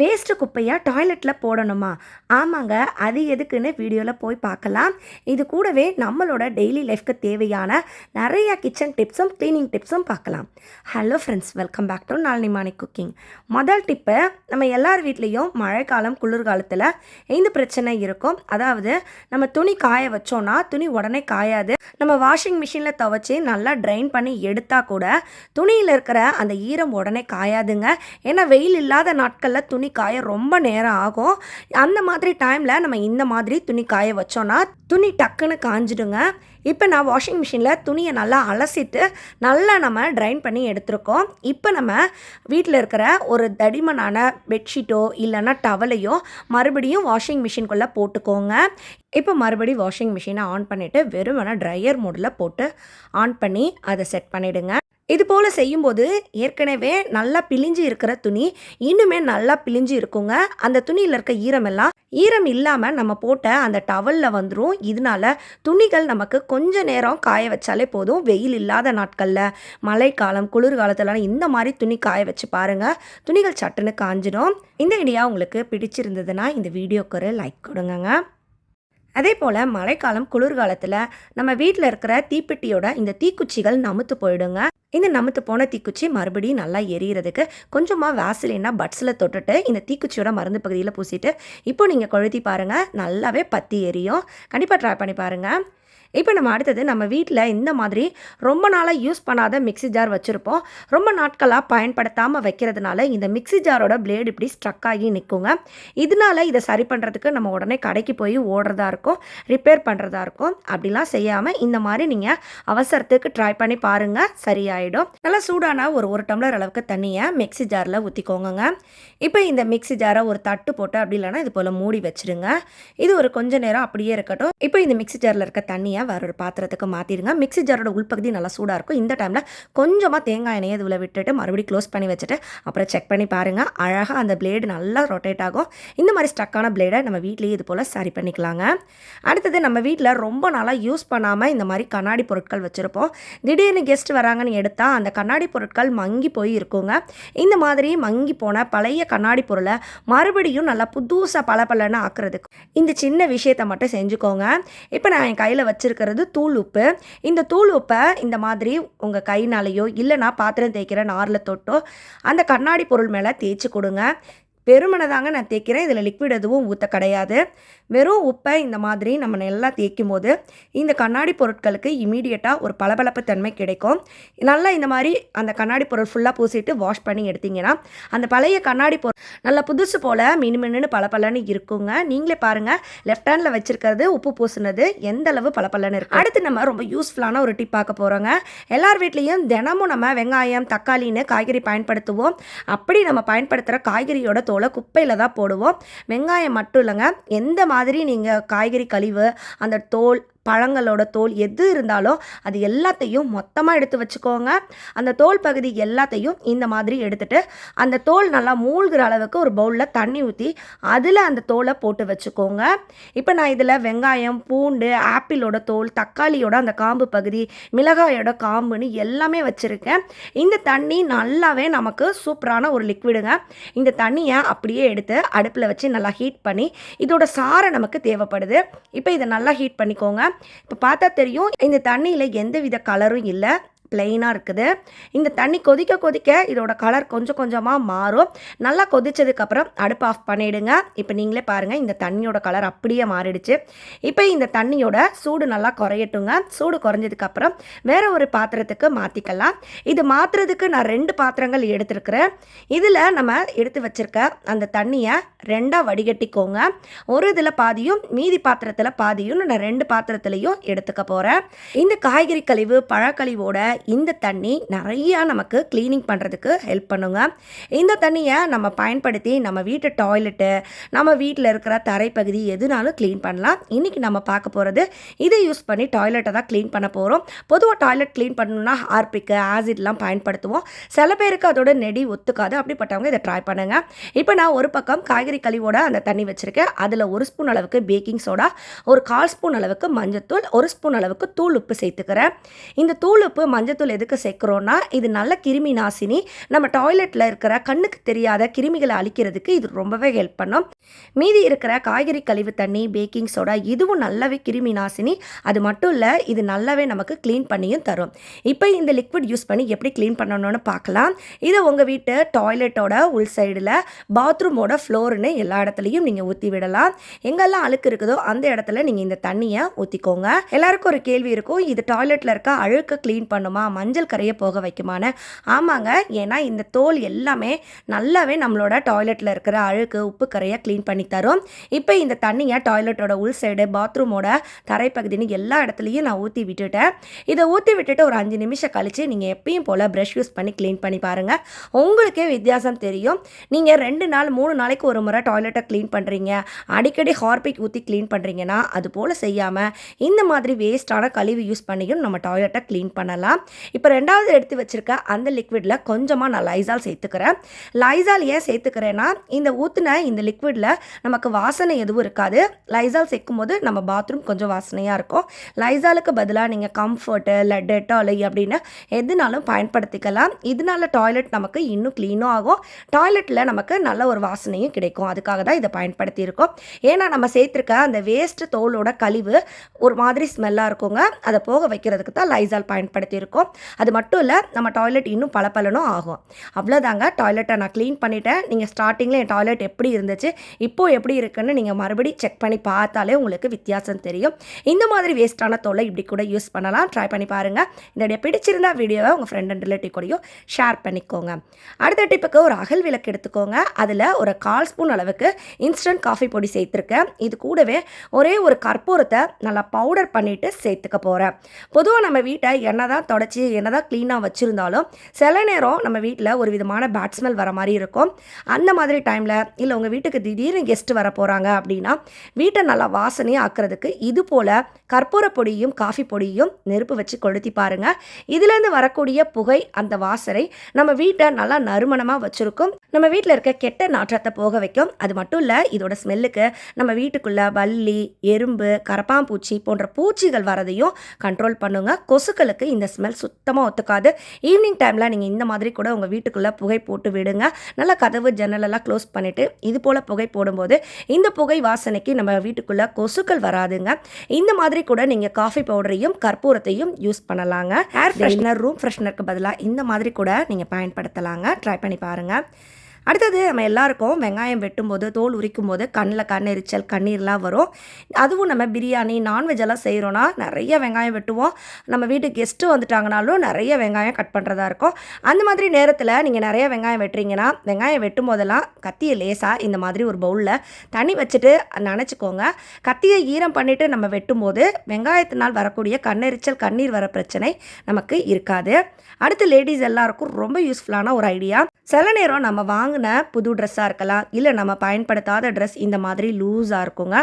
Waste குப்பையாக டாய்லெட்டில் போடணுமா? ஆமாங்க அது எதுக்குன்னு வீடியோவில் போய் பார்க்கலாம். இது கூடவே நம்மளோட டெய்லி லைஃப்க்கு தேவையான நிறைய கிச்சன் டிப்ஸும் க்ளீனிங் டிப்ஸும் பார்க்கலாம். Hello friends welcome back to Nalini Mani cooking. முதல் டிப்பு நம்ம எல்லார் வீட்லேயும் மழைக்காலம் குளிர்காலத்தில் இந்த பிரச்சனை இருக்கும். அதாவது நம்ம துணி காய வச்சோன்னா துணி உடனே காயாது. நம்ம வாஷிங் மிஷினில் துவைச்சி நல்லா ட்ரைன் பண்ணி எடுத்தால் கூட துணியில் இருக்கிற அந்த ஈரம் உடனே காயாதுங்க. ஏன்னா வெயில் இல்லாத நாட்களில் துணி காய ரொம்ப நேரம் ஆகும். அந்த மாதிரி டைமில் நம்ம இந்த மாதிரி துணி காய வச்சோன்னா துணி டக்குன்னு காஞ்சிடுங்க. இப்போ நான் வாஷிங் மிஷினில் துணியை நல்லா அலசிட்டு நல்லா நம்ம ட்ரைன் பண்ணி எடுத்திருக்கோம். இப்போ நம்ம வீட்டில் இருக்கிற ஒரு தடிமனான பெட்ஷீட்டோ இல்லைன்னா டவலையோ மறுபடியும் வாஷிங் மிஷின்குள்ளே போட்டுக்கோங்க. இப்போ மறுபடி வாஷிங் மிஷினை ஆன் பண்ணிவிட்டு வெறுமன ட்ரையர் மோடில் போட்டு ஆன் பண்ணி அதை செட் பண்ணிவிடுங்க இது போல் செய்யும்போது ஏற்கனவே நல்லா பிழிஞ்சு இருக்கிற துணி இன்னுமே நல்லா பிழிஞ்சு இருக்குங்க. அந்த துணியில் இருக்க ஈரமெல்லாம் ஈரம் இல்லாமல் நம்ம போட்ட அந்த டவலில் வந்துடும் இதனால துணிகள் நமக்கு கொஞ்ச நேரம் காய வச்சாலே போதும். வெயில் இல்லாத நாட்களில் மழைக்காலம் குளிர்காலத்துலலாம் இந்த மாதிரி துணி காய வச்சு பாருங்கள் துணிகள் சட்டுன்னு காஞ்சிடும். இந்த ஐடியா உங்களுக்கு பிடிச்சிருந்ததுன்னா இந்த வீடியோக்கு ஒரு லைக் கொடுங்கங்க. அதே போல் மழைக்காலம் குளிர்காலத்தில் நம்ம வீட்டில் இருக்கிற தீப்பெட்டியோட இந்த தீக்குச்சிகள் நமுத்து போயிடுங்க. இந்த நமுத்து போன தீக்குச்சி மறுபடியும் நல்லா எரியறதுக்கு கொஞ்சமாக வேசலினா பட்ஸில் தொட்டுட்டு இந்த தீக்குச்சியோட மருந்து பகுதியில் பூசிட்டு இப்போ நீங்கள் கொழுத்தி பாருங்கள் நல்லாவே பற்றி எரியும். கண்டிப்பாக ட்ரை பண்ணி பாருங்கள் இப்போ நம்ம அடுத்தது நம்ம வீட்டில் இந்த மாதிரி ரொம்ப நாளாக யூஸ் பண்ணாத மிக்ஸி ஜார் வச்சுருப்போம். ரொம்ப நாட்களாக பயன்படுத்தாமல் வைக்கிறதுனால இந்த மிக்ஸி ஜாரோட பிளேடு இப்படி ஸ்ட்ரக் ஆகி நிற்குங்க இதனால இதை சரி பண்ணுறதுக்கு நம்ம உடனே கடைக்கு போய் ஓடுறதா இருக்கும் ரிப்பேர் பண்ணுறதா இருக்கும். அப்படிலாம் செய்யாமல் இந்த மாதிரி நீங்கள் அவசரத்துக்கு ட்ரை பண்ணி பாருங்கள் சரியாயிடும். நல்லா சூடான ஒரு ஒரு டம்ளர் அளவுக்கு தண்ணியை மிக்ஸி ஜாரில் ஊற்றிக்கோங்க இப்போ இந்த மிக்ஸி ஜாரை ஒரு தட்டு போட்டு அப்படி இல்லைன்னா இது போல் மூடி வச்சுருங்க. இது ஒரு கொஞ்ச நேரம் அப்படியே இருக்கட்டும். இப்போ இந்த மிக்ஸி ஜாரில் இருக்க தண்ணியை வேற ஒரு பாத்திரத்துக்கு மாற்றிடுங்க மிக்ஸி ஜாரோட உள்பகுதி நல்லா சூடாக இருக்கும். இந்த டைமில் கொஞ்சமாக தேங்காய் எண்ணெயை இதில் விட்டுட்டு மறுபடியும் க்ளோஸ் பண்ணி வச்சுட்டு அப்புறம் செக் பண்ணி பாருங்கள் அழகாக அந்த பிளேடு நல்லா ரொட்டேட் ஆகும். இந்த மாதிரி ஸ்டக்கான பிளேடை நம்ம வீட்லேயே இது போல் சரி பண்ணிக்கலாங்க. அடுத்தது நம்ம வீட்டில் ரொம்ப நாளாக யூஸ் பண்ணாமல் இந்த மாதிரி கண்ணாடி பொருட்கள் வச்சுருப்போம். திடீர்னு கெஸ்ட் வராங்கன்னு எடுத்தால் அந்த கண்ணாடி பொருட்கள் மங்கி போய் இருக்குங்க. இந்த மாதிரி மங்கி போன பழைய கண்ணாடி பொருளை மறுபடியும் நல்லா புதுசாக பளபளன்னு ஆக்குறதுக்கு இந்த சின்ன விஷயத்தை மட்டும் செஞ்சுக்கோங்க. இப்போ நான் என் கையில் வச்சு வச்சுருக்கிறது தூள் உப்பு. இந்த தூள் உப்பை இந்த மாதிரி உங்கள் கைனாலேயோ இல்லைனா பாத்திரம் தேய்க்கிற நாரில் தொட்டோ அந்த கண்ணாடி பொருள் மேலே தேய்ச்சி கொடுங்க. வெறுமனை தாங்க நான் தேய்க்கிறேன். இதில் லிக்விட் எதுவும் ஊற்ற கிடையாது. வெறும் உப்பை இந்த மாதிரி நம்ம நல்லா தேய்க்கும் போது இந்த கண்ணாடி பொருட்களுக்கு இமீடியட்டாக ஒரு பளபளப்பு தன்மை கிடைக்கும். நல்லா இந்த மாதிரி அந்த கண்ணாடி பொருள் ஃபுல்லாக பூசிட்டு வாஷ் பண்ணி எடுத்தீங்கன்னா அந்த பழைய கண்ணாடி பொருள் நல்லா புதுசு போல் மினுமின்னு பளபளன்னு இருக்குங்க. நீங்களே பாருங்கள் லெஃப்ட் ஹேண்டில் வச்சுருக்கிறது உப்பு பூசுனது எந்த அளவு பளபளன்னு இருக்கு. அடுத்து நம்ம ரொம்ப யூஸ்ஃபுல்லான ஒரு டிப் பார்க்க போகிறோங்க எல்லார் வீட்லேயும் தினமும் நம்ம வெங்காயம் தக்காளின்னு காய்கறி பயன்படுத்துவோம். அப்படி நம்ம பயன்படுத்துகிற காய்கறியோட தோல் குப்பையில் தான் போடுவோம். வெங்காயம் மட்டும் இல்லைங்க. எந்த மாதிரி நீங்கள் காய்கறி கழிவு அந்த தோல் பழங்களோட தோல் எது இருந்தாலும் அது எல்லாத்தையும் மொத்தமாக எடுத்து வச்சுக்கோங்க. அந்த தோல் பகுதி எல்லாத்தையும் இந்த மாதிரி எடுத்துகிட்டு அந்த தோல் நல்லா மூழ்கிற அளவுக்கு ஒரு பவுலில் தண்ணி ஊற்றி அதில் அந்த தோலை போட்டு வச்சுக்கோங்க. இப்போ நான் இதில் வெங்காயம் பூண்டு ஆப்பிளோட தோல் தக்காளியோட அந்த காம்பு பகுதி மிளகாயோட காம்புன்னு எல்லாமே வச்சுருக்கேன். இந்த தண்ணி நல்லாவே நமக்கு சூப்பரான ஒரு லிக்விடுங்க. இந்த தண்ணியை அப்படியே எடுத்து அடுப்பில் வச்சு நல்லா ஹீட் பண்ணி இதோட சாரை நமக்கு தேவைப்படுது. இப்போ இதை நல்லா ஹீட் பண்ணிக்கோங்க. இப்போ பார்த்தா தெரியும் இந்த தண்ணியில் எந்த வித கலரும் இல்லை. பிளெயினாக இருக்குது. இந்த தண்ணி கொதிக்க கொதிக்க இதோட கலர் கொஞ்சம் கொஞ்சமாக மாறும். நல்லா கொதிச்சதுக்கப்புறம் அடுப்பு ஆஃப் பண்ணிவிடுங்க இப்போ நீங்களே பாருங்கள் இந்த தண்ணியோட கலர் அப்படியே மாறிடுச்சு. இப்போ இந்த தண்ணியோட சூடு நல்லா குறையட்டுங்க. சூடு குறைஞ்சதுக்கப்புறம் வேறு ஒரு பாத்திரத்துக்கு மாற்றிக்கலாம் இது மாற்றுறதுக்கு நான் ரெண்டு பாத்திரங்கள் எடுத்துருக்குறேன். இதில் நம்ம எடுத்து வச்சுருக்க அந்த தண்ணியை ரெண்டாக வடிகட்டிக்கோங்க. ஒரு இதில் பாதியும் மீதி பாத்திரத்தில் பாதியும் நான் ரெண்டு பாத்திரத்துலையும் எடுத்துக்க போகிறேன் இந்த காய்கறி கழிவு பழக்கழிவோட இந்த தண்ணி நிறையா நமக்கு க்ளீனிங் பண்ணுறதுக்கு ஹெல்ப் பண்ணுங்க. இந்த தண்ணியை நம்ம பயன்படுத்தி நம்ம வீட்டு டாய்லெட்டு நம்ம வீட்டில் இருக்கிற தரைப்பகுதி எதுனாலும் க்ளீன் பண்ணலாம். இன்றைக்கி நம்ம பார்க்க போகிறது இதை யூஸ் பண்ணி டாய்லெட்டை தான் க்ளீன் பண்ண போகிறோம் பொதுவாக டாய்லெட் க்ளீன் பண்ணணும்னா ஹார்பிக்கு ஆசிட்லாம் பயன்படுத்துவோம். சில பேருக்கு அதோட நெடி ஒத்துக்காது. அப்படிப்பட்டவங்க இதை ட்ரை பண்ணுங்க. இப்போ நான் ஒரு பக்கம் காய்கறி கழிவோட அந்த தண்ணி வச்சுருக்கேன். அதில் ஒரு ஸ்பூன் அளவுக்கு பேக்கிங் சோடா ஒரு கால் ஸ்பூன் அளவுக்கு மஞ்சத்தூள் ஒரு ஸ்பூன் அளவுக்கு தூள் உப்பு சேர்த்துக்கிறேன். இந்த தூள் உப்பு மஞ்சள் மஞ்சத்தூள் எதுக்கு சேர்க்குறோன்னா இது நல்ல கிருமி நாசினி. நம்ம டாய்லெட்டில் இருக்கிற கண்ணுக்கு தெரியாத கிருமிகளை அழிக்கிறதுக்கு இது ரொம்பவே ஹெல்ப் பண்ணும். மீதி இருக்கிற காய்கறி கழிவு தண்ணி பேக்கிங் சோடா இதுவும் நல்லாவே கிருமி நாசினி. அது மட்டும் இல்லை இது நல்லாவே நமக்கு க்ளீன் பண்ணியும் தரும். இப்போ இந்த லிக்விட் யூஸ் பண்ணி எப்படி க்ளீன் பண்ணணும்னு பார்க்கலாம் இதை உங்கள் வீட்டு டாய்லெட்டோட உள் சைடில் பாத்ரூமோட ஃப்ளோர்னு எல்லா இடத்துலையும் நீங்கள் ஊற்றி விடலாம். எங்கெல்லாம் அழுக்கு இருக்குதோ அந்த இடத்துல நீங்கள் இந்த தண்ணியை ஊற்றிக்கோங்க எல்லாருக்கும் ஒரு கேள்வி இருக்கும் இது டாய்லெட்டில் இருக்க அழுக்கு க்ளீன் பண்ணுமா மஞ்சள் கரையை போக வைக்குமான்னு. ஆமாங்க ஏன்னா இந்த தோல் எல்லாமே நல்லாவே நம்மளோட டாய்லெட்டில் இருக்கிற அழுக்கு உப்பு கரையை க்ளீன் பண்ணி தரும். இப்போ இந்த தண்ணியை டாய்லெட்டோட உள் சைடு பாத்ரூமோட தரைப்பகுதின்னு எல்லா இடத்துலையும் நான் ஊற்றி விட்டுட்டேன். இதை ஊற்றி விட்டுட்டு ஒரு அஞ்சு நிமிஷம் கழித்து நீங்கள் எப்பயும் போல் ப்ரஷ் யூஸ் பண்ணி க்ளீன் பண்ணி பாருங்கள் உங்களுக்கே வித்தியாசம் தெரியும். நீங்கள் ரெண்டு நாள் மூணு நாளைக்கு ஒரு முறை டாய்லெட்டை க்ளீன் பண்ணுறீங்க அடிக்கடி ஹார்பிக் ஊற்றி க்ளீன் பண்ணுறீங்கன்னா அது போல் செய்யாமல் இந்த மாதிரி வேஸ்ட்டான கழிவு யூஸ் பண்ணியும் நம்ம டாய்லெட்டை க்ளீன் பண்ணலாம். இப்போ ரெண்டாவது எடுத்து வச்சுருக்க அந்த லிக்விடில் கொஞ்சமாக நான் லைசால் சேர்த்துக்கிறேன். லைசால் ஏன் சேர்த்துக்கிறேன்னா இந்த ஊற்றுன இந்த லிக்விடில் நமக்கு வாசனை எதுவும் இருக்காது. லைசால் சேர்க்கும் போது நம்ம பாத்ரூம் கொஞ்சம் வாசனையாக இருக்கும். லைசாலுக்கு பதிலாக நீங்கள் கம்ஃபர்ட்டு இல்லை டெட்டாலு அப்படின்னு எதுனாலும் பயன்படுத்திக்கலாம். இதனால டாய்லெட் நமக்கு இன்னும் க்ளீனும் ஆகும். டாய்லெட்டில் நமக்கு நல்ல ஒரு வாசனையும் கிடைக்கும். அதுக்காக தான் இதை பயன்படுத்தியிருக்கோம். ஏன்னா நம்ம சேர்த்துருக்க அந்த வேஸ்ட் தோலோட கழிவு ஒரு மாதிரி ஸ்மெல்லாக இருக்குங்க. அதை போக வைக்கிறதுக்கு தான் லைசால் பயன்படுத்தியிருக்கோம். அது மட்டும் இல்லை நம்ம டாய்லெட் இன்னும் பளபளனும் ஆகும். அவ்வளோதாங்க டாய்லெட்டை நான் க்ளீன் பண்ணிட்டேன். நீங்கள் ஸ்டார்டிங்கில் என் டாய்லெட் எப்படி இருந்துச்சு இப்போது எப்படி இருக்குன்னு நீங்கள் மறுபடியும் செக் பண்ணி பார்த்தாலே உங்களுக்கு வித்தியாசம் தெரியும். இந்த மாதிரி வேஸ்ட்டான தோலை இப்படி கூட யூஸ் பண்ணலாம். ட்ரை பண்ணி பாருங்கள் இந்த பிடிச்சிருந்தா வீடியோவை உங்கள் ஃப்ரெண்ட் அண்ட் ரிலேட்டிவ் கூடயும் ஷேர் பண்ணிக்கோங்க. அடுத்த டிப்புக்கு ஒரு அகல் விளக்கு எடுத்துக்கோங்க. அதில் ஒரு கால் ஸ்பூன் அளவுக்கு இன்ஸ்டன்ட் காஃபி பொடி சேர்த்துருக்கேன். இது கூடவே ஒரே ஒரு கற்பூரத்தை நல்லா பவுடர் பண்ணிவிட்டு சேர்த்துக்க போகிறேன் பொதுவாக நம்ம வீட்டை என்ன தான் தொடச்சி என்ன தான் க்ளீனாக வச்சுருந்தாலும் சில நேரம் நம்ம வீட்டில் ஒரு விதமான பேட் ஸ்மெல் வர மாதிரி இருக்கும். அந்த மாதிரி டைமில் இல்லை உங்கள் வீட்டுக்கு திடீர்னு கெஸ்ட் வர போகிறாங்க அப்படின்னா வீட்டை நல்லா வாசனையாக ஆக்கிறதுக்கு இது போல் கற்பூர பொடியும் காஃபி பொடியும் நெருப்பு வச்சு கொளுத்தி பாருங்கள் இதுலேருந்து வரக்கூடிய புகை அந்த வாசனை நம்ம வீட்டை நல்லா நறுமணமாக வச்சுருக்கும். நம்ம வீட்டில் இருக்க கெட்ட நாற்றத்தை போக வைக்கும். அது மட்டும் இல்லை இதோட ஸ்மெல்லுக்கு நம்ம வீட்டுக்குள்ளே வள்ளி எறும்பு கரப்பாம்பூச்சி போன்ற பூச்சிகள் வரதையும் கண்ட்ரோல் பண்ணுங்கள் கொசுக்களுக்கு இந்த ஸ்மெல் சுத்தமாக ஒத்துக்காது. ஈவினிங் டைமில் நீங்கள் இந்த மாதிரி கூட உங்கள் வீட்டுக்குள்ளே புகை போட்டு விடுங்க. நல்லா கதவு ஜன்னலெல்லாம் க்ளோஸ் பண்ணிவிட்டு இது போல் புகை போடும்போது இந்த புகை வாசனைக்கு நம்ம வீட்டுக்குள்ளே கொசுக்கள் வராதுங்க. இந்த மாதிரி கூட நீங்கள் காஃபி பவுடரையும் கற்பூரத்தையும் யூஸ் பண்ணலாங்க. ஏர் ஃப்ரெஷ்னர் ரூம் ஃப்ரெஷ்னருக்கு பதிலாக இந்த மாதிரி கூட நீங்கள் பயன்படுத்தலாங்க. ட்ரை பண்ணி பாருங்கள் அடுத்தது நம்ம எல்லாருக்கும் வெங்காயம் வெட்டும்போது தோல் உரிக்கும் போது கண்ணில் கண்ணெரிச்சல் கண்ணீர்லாம் வரும். அதுவும் நம்ம பிரியாணி நான்வெஜ் எல்லாம் செய்கிறோன்னா நிறைய வெங்காயம் வெட்டுவோம். நம்ம வீட்டுக்கு கெஸ்ட்டு வந்துட்டாங்கனாலும் நிறைய வெங்காயம் கட் பண்ணுறதா இருக்கும். அந்த மாதிரி நேரத்தில் நீங்கள் நிறைய வெங்காயம் வெட்டுறீங்கன்னா வெங்காயம் வெட்டும் போதெல்லாம் கத்தியை லேசாக இந்த மாதிரி ஒரு பவுலில் தண்ணி வச்சுட்டு நினச்சிக்கோங்க. கத்தியை ஈரம் பண்ணிவிட்டு நம்ம வெட்டும்போது வெங்காயத்தினால் வரக்கூடிய கண்ணெரிச்சல் கண்ணீர் வர பிரச்சனை நமக்கு இருக்காது. அடுத்து லேடிஸ் எல்லாருக்கும் ரொம்ப யூஸ்ஃபுல்லான ஒரு ஐடியா சில நேரம் நம்ம வாங்கின புது ட்ரெஸ்ஸாக இருக்கலாம் இல்லை நம்ம பயன்படுத்தாத ட்ரெஸ் இந்த மாதிரி லூஸாக இருக்குங்க.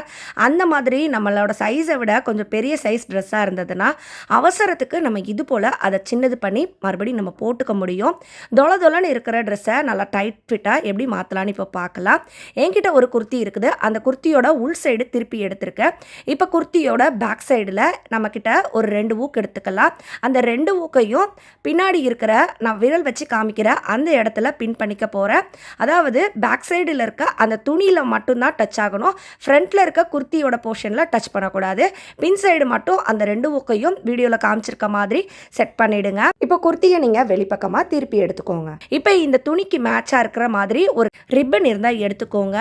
அந்த மாதிரி நம்மளோட சைஸை விட கொஞ்சம் பெரிய சைஸ் ட்ரெஸ்ஸாக இருந்ததுன்னா அவசரத்துக்கு நம்ம இது போல் அதை சின்னது பண்ணி மறுபடியும் நம்ம போட்டுக்க முடியும். தொல தொலன்னு இருக்கிற ட்ரெஸ்ஸை நல்லா டைட் ஃபிட்டாக எப்படி மாற்றலான்னு இப்போ பார்க்கலாம். என்கிட்ட ஒரு குர்த்தி இருக்குது. அந்த குர்த்தியோட உள் சைடு திருப்பி எடுத்திருக்கேன். இப்போ குர்த்தியோட பேக் சைடில் நம்மக்கிட்ட ஒரு ரெண்டு ஊக்கு எடுத்துக்கலாம். அந்த ரெண்டு ஊக்கையும் பின்னாடி இருக்கிற நான் விரல் வச்சு காமிக்கிற அந்த இடத்துல பின் பண்ணிக்க போகிறேன் அதாவது பேக் சைடில் இருக்க அந்த துணியில் மட்டும்தான் டச் ஆகணும். ஃப்ரண்ட்டில் இருக்க குர்த்தியோட போர்ஷனில் டச் பண்ணக்கூடாது. பின் சைடு மட்டும் அந்த ரெண்டு ஊக்கையும் வீடியோவில் காமிச்சிருக்க மாதிரி செட் பண்ணிவிடுங்க இப்போ குர்த்தியை நீங்கள் வெளிப்பக்கமாக திருப்பி எடுத்துக்கோங்க. இப்போ இந்த துணிக்கு மேட்சாக இருக்கிற மாதிரி ஒரு ரிப்பன் இருந்தால் எடுத்துக்கோங்க.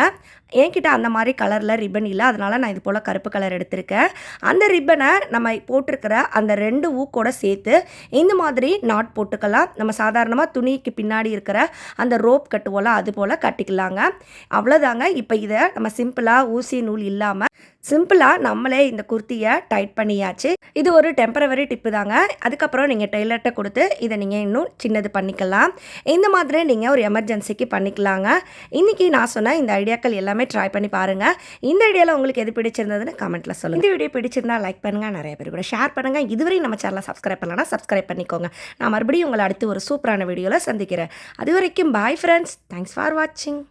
என்கிட்ட அந்த மாதிரி கலரில் ரிப்பன் இல்லை. அதனால் நான் இது போல் கருப்பு கலர் எடுத்திருக்கேன். அந்த ரிப்பனை நம்ம போட்டிருக்கிற அந்த ரெண்டு ஊக்கோட சேர்த்து இந்த மாதிரி நாட் போட்டுக்கலாம். நம்ம சாதாரணமாக துணிக்கு பின்னாடி இருக்கிற அந்த ரோப் கட்டுவோல அது போல் கட்டிக்கலாங்க. அவ்வளோதாங்க இப்போ இதை நம்ம சிம்பிளாக ஊசி நூல் இல்லாமல் சிம்பிளாக நம்மளே இந்த குர்த்தியை டைட் பண்ணியாச்சு. இது ஒரு டெம்பரவரி டிப்பு தாங்க. அதுக்கப்புறம் நீங்கள் டெய்லர்கிட்ட கொடுத்து இதை நீங்கள் இன்னும் சின்னது பண்ணிக்கலாம். இந்த மாதிரி நீங்கள் ஒரு எமர்ஜென்சிக்கு பண்ணிக்கலாங்க. இன்றைக்கி நான் சொன்ன இந்த ஐடியாக்கள் எல்லாமே ட்ரை பண்ணி பாருங்கள் இந்த வீடியோவில் உங்களுக்கு எது பிடிச்சிருந்ததுன்னு கமெண்ட்டில் சொல்லுங்கள் இந்த வீடியோ பிடிச்சிருந்தா லைக் பண்ணுங்கள் நிறைய பேர் கூட ஷேர் பண்ணுங்கள் இதுவரை நம்ம சேனலை சப்ஸ்கிரைப் பண்ணலன்னா சப்ஸ்கிரைப் பண்ணிக்கோங்க. நான் மறுபடியும் உங்களை அடுத்து ஒரு சூப்பரான வீடியோவில் சந்திக்கிறேன். அது வரைக்கும் பாய் ஃப்ரெண்ட்ஸ் தேங்க்ஸ் ஃபார் வாட்சிங்